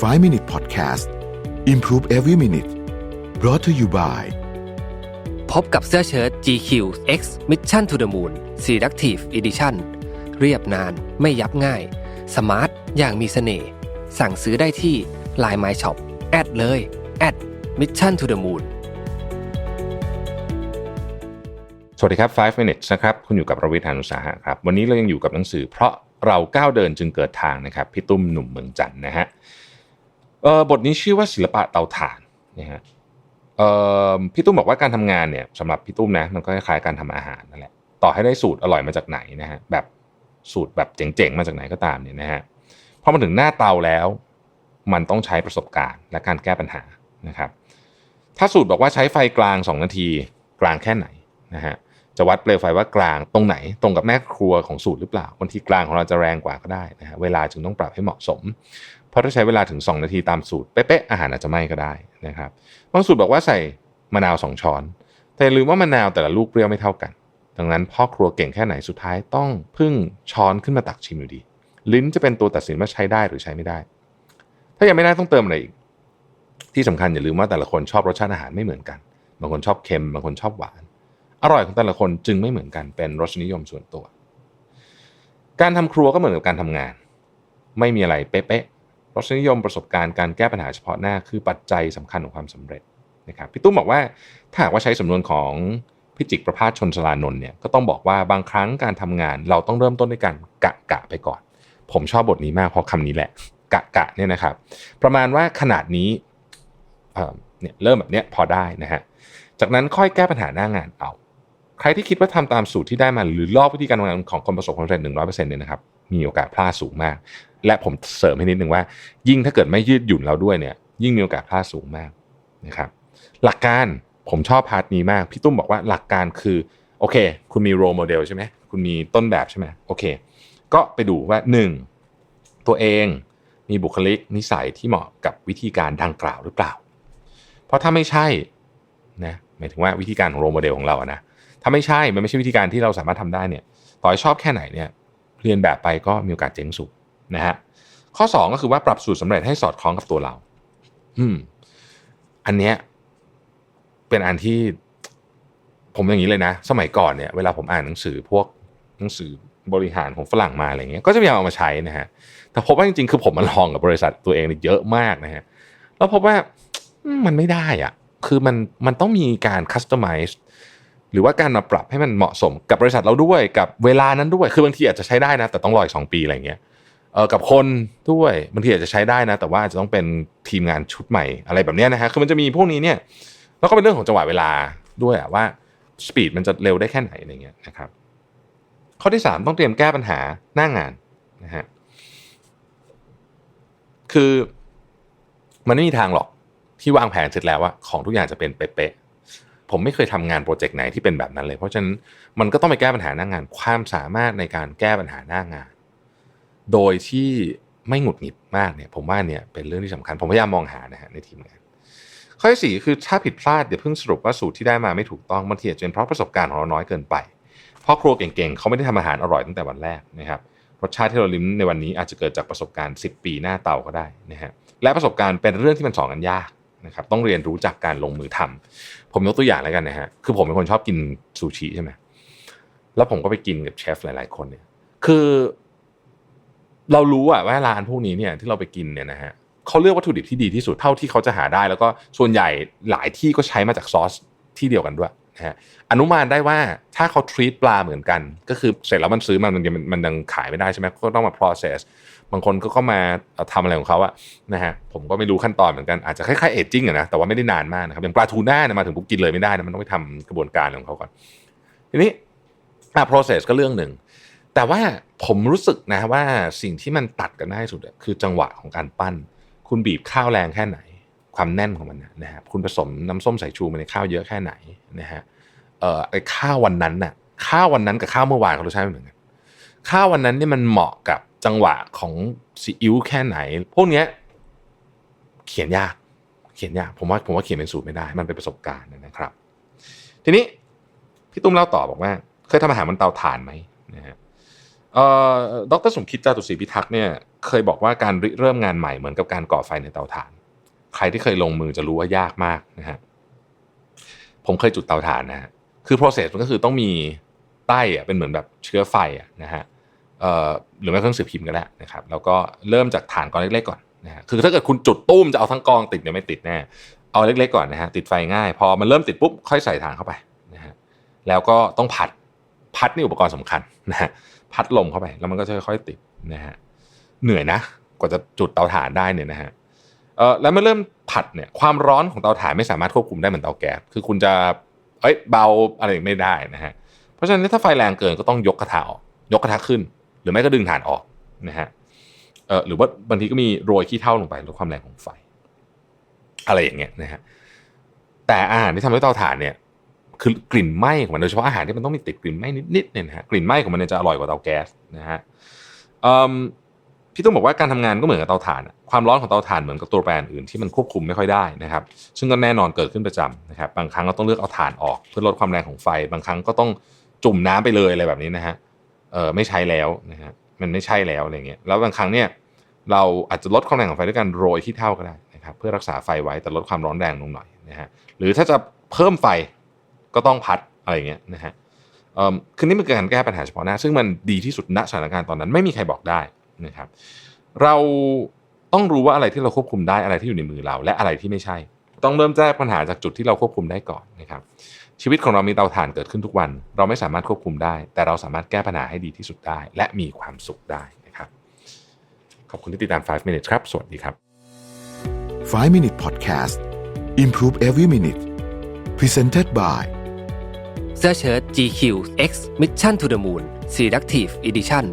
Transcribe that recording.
5 Minute Podcast Improve Every Minute brought to you by พบกับเสื้อเชิ้ต GQ X Mission to the Moon Selective Edition เรียบนานไม่ยับง่าย สมาร์ท อย่างมีเสน่ห์ สั่งซื้อได้ที่ Line My Shop แอดเลย แอด Mission to the Moon สวัสดีครับ 5 minutes นะครับ คุณอยู่กับประวิทยานุสาหะครับ วันนี้เรายังอยู่กับหนังสือ เพราะเราก้าวเดินจึงเกิดทางนะครับ พี่ตุ้มหนุ่มเมืองจันทร์นะฮะเอ่อ บทนี้ชื่อว่าศิลปะเตาถ่านนะฮะพี่ตุ้มบอกว่าการทำงานเนี่ยสำหรับพี่ตุ้มนะมันก็คล้ายการทำอาหารนั่นแหละต่อให้ได้สูตรอร่อยมาจากไหนนะฮะแบบสูตรแบบเจ๋งๆมาจากไหนก็ตามเนี่ยนะฮะพอมาถึงหน้าเตาแล้ว มันต้องใช้ประสบการณ์และการแก้ปัญหานะครับถ้าสูตรบอกว่าใช้ไฟกลาง 2 นาทีกลางแค่ไหนนะฮะจะวัดเปลวไฟว่ากลางตรงไหน ตรงกับแม่ครัวของสูตรหรือเปล่าบางทีกลางของเราจะแรงกว่าก็ได้นะฮะเวลาจึงต้องปรับให้เหมาะสม เพราะถ้าใช้เวลาถึง 2 นาทีตามสูตรเป๊ะๆอาหารอาจจะไหม้ก็ได้นะครับบางสูตรบอกว่าใส่มะนาว 2 ช้อน แต่อย่าลืมว่ามะนาวแต่ละลูกเปรี้ยวไม่เท่ากัน ดังนั้นพ่อครัวเก่งแค่ไหนสุดท้ายต้องพึ่งช้อนขึ้นมาตักชิมอยู่ดี ลิ้นจะเป็นตัวตัดสินว่าใช้ได้หรือใช้ไม่ได้ ถ้ายังไม่ได้ต้องเติมอะไรอีก ที่สำคัญอย่าลืมว่าแต่ละคนชอบรสชาติอาหารไม่เหมือนกัน บางคนชอบเค็มบางคนชอบหวาน อร่อยของแต่ละคนจึงไม่เหมือนกันเป็นรสนิยมส่วนตัว การทำครัวก็เหมือนกับการทำงาน ไม่มีอะไรเป๊ะๆ รสนิยมประสบการณ์การแก้ปัญหาเฉพาะหน้าคือปัจจัยสำคัญของความสำเร็จนะครับพี่ตุ้มบอกว่าถ้าหากว่าใช้สำนวนของพิจิกประพาสชนสลานนท์เนี่ยก็ต้องบอกว่าบางครั้งการทำงาน เราต้องเริ่มต้นด้วยการกะกะไปก่อน ผมชอบบทนี้มากเพราะคำนี้แหละ กะกะเนี่ยนะครับ ประมาณว่าขนาดนี้เนี่ยเริ่มแบบเนี้ยพอได้นะฮะจากนั้นค่อยแก้ปัญหาหน้างานเอา ใครที่คิดว่าทำตามสูตรที่ได้มาหรือลอกวิธีการทำงานของคนประสบความสำเร็จหนึ่งร้อยเปอร์เซ็นต์เนี่ยนะครับมีโอกาสพลาดสูงมาก และผมเสริมให้นิดนึงว่า ยิ่งถ้าเกิดไม่ยืดหยุ่นเราด้วยเนี่ย ยิ่งมีโอกาสพลาดสูงมากนะครับ หลักการผมชอบพาร์ทนี้มาก พี่ตุ้มบอกว่าหลักการคือโอเค คุณมีโรโมเดลใช่ไหมคุณมีต้นแบบใช่ไหมโอเค ก็ไปดูว่าหนึ่งตัวเองมีบุคลิกนิสัยที่เหมาะกับวิธีการดังกล่าวหรือเปล่า เพราะถ้าไม่ใช่นะหมายถึงว่าวิธีการของโรโมเดลของเราอะนะถ้าไม่ใช่มันไม่ใช่วิธีการที่เราสามารถทำได้เนี่ย ต่อให้ชอบแค่ไหนเนี่ย เรียนแบบไปก็มีโอกาสเจ๊งสุด นะฮะข้อ 2 ก็คือว่าปรับสูตรสำเร็จให้สอดคล้องกับตัวเรา อืม อันเนี้ยเป็นอันที่ผมอย่างนี้เลยนะ สมัยก่อนเนี่ยเวลาผมอ่านหนังสือพวกหนังสือบริหารของฝรั่งมาอะไรเงี้ยก็จะพยายามเอามาใช้นะฮะแต่พบว่าจริงๆคือผมมาลองกับบริษัทตัวเองเยอะมากนะฮะแล้วพบว่ามันไม่ได้อะคือมันมันต้องมีการคัสตอมไมซ์หรือว่าการมาปรับให้มันเหมาะสมกับบริษัทเราด้วยกับเวลานั้นด้วย คือบางทีอาจจะใช้ได้นะ แต่ต้องรออีกสองปีอะไรเงี้ย เออกับคนด้วยบางทีอาจจะใช้ได้นะ แต่ว่าอาจจะต้องเป็นทีมงานชุดใหม่อะไรแบบนี้นะฮะคือมันจะมีพวกนี้เนี่ยแล้วก็เป็นเรื่องของจังหวะเวลาด้วยอะว่าสปีดมันจะเร็วได้แค่ไหนอะไรเงี้ยนะครับ ข้อที่ 3 ต้องเตรียมแก้ปัญหาหน้างานนะฮะคือมันไม่มีทางหรอกที่วางแผนเสร็จแล้วว่าของทุกอย่างจะเป็นเป๊ะๆผมไม่เคยทำงานโปรเจกต์ไหนที่เป็นแบบนั้นเลย เพราะฉะนั้นมันก็ต้องไปแก้ปัญหาหน้างาน ความสามารถในการแก้ปัญหาหน้างาน โดยที่ไม่หงุดหงิดมากเนี่ย ผมว่าเนี่ยเป็นเรื่องที่สำคัญ ผมพยายามมองหานะฮะในทีมงานข้อที่สี่คือถ้าผิดพลาดเดี๋ยวเพิ่งสรุปว่าสูตรที่ได้มาไม่ถูกต้องบางทีอาจจะเป็นเพราะประสบการณ์ของเราน้อยเกินไปเพ่อครัวเก่งๆเขาไม่ได้ทำอาหารอร่อยตั้งแต่วันแรกนะครับรสชาติที่เราลิ้มในวันนี้อาจจะเกิดจากประสบการณ์ 10 ปีหน้าเตาก็ได้นะฮะและประสบการณ์เป็นเรื่องที่มันสอนกันยากนะครับต้องเรียนรู้จากการลงมือทำผมยกตัวอย่างแล้วกันนะฮะคือผมเป็นคนชอบกินซูชิใช่ไหมแล้วผมก็ไปกินกับเชฟหลาย ๆ คนเนี่ยคือ เรารู้อะว่าร้านพวกนี้เนี่ยที่เราไปกินเนี่ยนะฮะเขาเลือกวัตถุดิบที่ดีที่สุดเท่าที่เขาจะหาได้ แล้วก็ส่วนใหญ่หลายที่ก็ใช้มาจากซอสที่เดียวกันด้วยนะฮะอนุมานได้ว่าถ้าเขาทรีตปลาเหมือนกัน ก็คือเสร็จแล้วมันซื้อมันมันมันยังขายไม่ได้ใช่ไหมก็ต้องมา process บางคนก็ก็มาทำอะไรของเขาอะนะฮะผมก็ไม่รู้ขั้นตอนเหมือนกันอาจจะคล้ายๆเอจจิ้งอะนะแต่ว่าไม่ได้นานมากนะครับอย่างปลาทูน่าเนี่ยมาถึงปุ๊บกินเลยไม่ได้นะมันต้องไปทำกระบวนการของเขาก่อนทีนี้อะ process ก็เรื่องหนึ่ง แต่ว่าผมรู้สึกนะว่าสิ่งที่มันตัดกันได้สุดคือจังหวะของการปั้น คุณบีบข้าวแรงแค่ไหน ความแน่นของมันนะฮะคุณผสมน้ำส้มสายชูมาในข้าวเยอะแค่ไหนนะฮะเอ่อไอ้ข้าววันนั้นน่ะข้าววันนั้นกับข้าวเมื่อวานเขารสชาติไม่เหมือนกันข้าววันนั้นนี่มันเหมาะกับจังหวะของซีอิ๊วแค่ไหน พวกเนี้ยเขียนยาก เขียนยากผมว่าผมว่าเขียนเป็นสูตรไม่ได้ มันเป็นประสบการณ์นะครับ ทีนี้พี่ตุ้มเล่าต่อบอกว่า เคยทำอาหารบนเตาถ่านไหมนะฮะ ดรสมคิดจาตุศรีพิทักษ์เนี่ยเคยบอกว่าการริเริ่มงานใหม่เหมือนกับการก่อไฟในเตาถ่าน ใครที่เคยลงมือจะรู้ว่ายากมากนะฮะผมเคยจุดเตาถ่านนะฮะคือ process มันก็คือต้องมีใต้อะเป็นเหมือนแบบเชื้อไฟอะนะฮะหรือไม่เครื่องสือพิมพ์ก็ได้นะครับ แล้วก็เริ่มจากฐานก้อนเล็กๆก่อนนะฮะคือถ้าเกิดคุณจุดตุ้มจะเอาทั้งกองติดเนี่ยไม่ติดแน่เอาเล็กๆก่อนนะฮะติดไฟง่าย พอมันเริ่มติดปุ๊บค่อยใส่ฐานเข้าไปนะฮะแล้วก็ต้องพัดพัดนี่อุปกรณ์สำคัญนะฮะ พัดลมเข้าไป แล้วมันก็จะค่อยๆติดนะฮะเหนื่อยนะ กว่าจะจุดเตาถ่านได้เนี่ยนะฮะเออแล้วเมื่อเริ่มผัดเนี่ยความร้อนของเตาถ่านไม่สามารถควบคุมได้เหมือนเตาแก๊สคือคุณจะเอ้ยเบาอะไรไม่ได้นะฮะเพราะฉะนั้นถ้าไฟแรงเกินก็ต้องยกกระทะออกยกกระทะขึ้น หรือไม่ก็ดึงถ่านออกนะฮะเออหรือว่าบางทีก็มีโรยขี้เถ้าลงไปลดความแรงของไฟ อะไรอย่างเงี้ยนะฮะแต่อาหารที่ทำด้วยเตาถ่านเนี่ย คือกลิ่นไหม้ของมันโดยเฉพาะอาหารที่มันต้องมีติดกลิ่นไหม้นิดๆเนี่ยนะฮะกลิ่นไหม้ของมันจะอร่อยกว่าเตาแก๊สนะฮะพี่ตุ้มบอกว่าการทำงานก็เหมือนกับเตาถ่าน ความร้อนของเตาถ่านเหมือนกับตัวแปรอื่นที่มันควบคุมไม่ค่อยได้นะครับ ซึ่งก็แน่นอนเกิดขึ้นประจำนะครับ บางครั้งเราต้องเลือกเอาถ่านออกเพื่อลดความแรงของไฟ บางครั้งก็ต้องจุ่มน้ำไปเลยอะไรแบบนี้นะฮะ เออไม่ใช้แล้วนะฮะ มันไม่ใช่แล้วอะไรเงี้ย แล้วบางครั้งเนี่ยเราอาจจะลดความแรงของไฟด้วยการโรยขี้เถ้าก็ได้นะครับ เพื่อรักษาไฟไว้แต่ลดความร้อนแรงลงหน่อยนะฮะ หรือถ้าจะเพิ่มไฟ ก็ต้องพัดอะไรเงี้ยนะฮะคือนี่เป็นการแก้ปัญหาเฉพาะหน้า ซึ่งมันดีที่สุดณสถานการณ์ตอนนั้นไม่มีใครบอกได้นะครับ เราต้องรู้ว่าอะไรที่เราควบคุมได้อะไรที่อยู่ในมือเรา และอะไรที่ไม่ใช่ ต้องเริ่มแก้ปัญหาจากจุดที่เราควบคุมได้ก่อนนะครับชีวิตของเรามีเตาถ่านเกิดขึ้นทุกวัน เราไม่สามารถควบคุมได้ แต่เราสามารถแก้ปัญหาให้ดีที่สุดได้ และมีความสุขได้นะครับ ขอบคุณที่ติดตาม 5 minutes ครับ สวัสดีครับ 5 Minute Podcast Improve Every Minute Presented by เสื้อเชิ้ต GQ X Mission to the Moon Selective Edition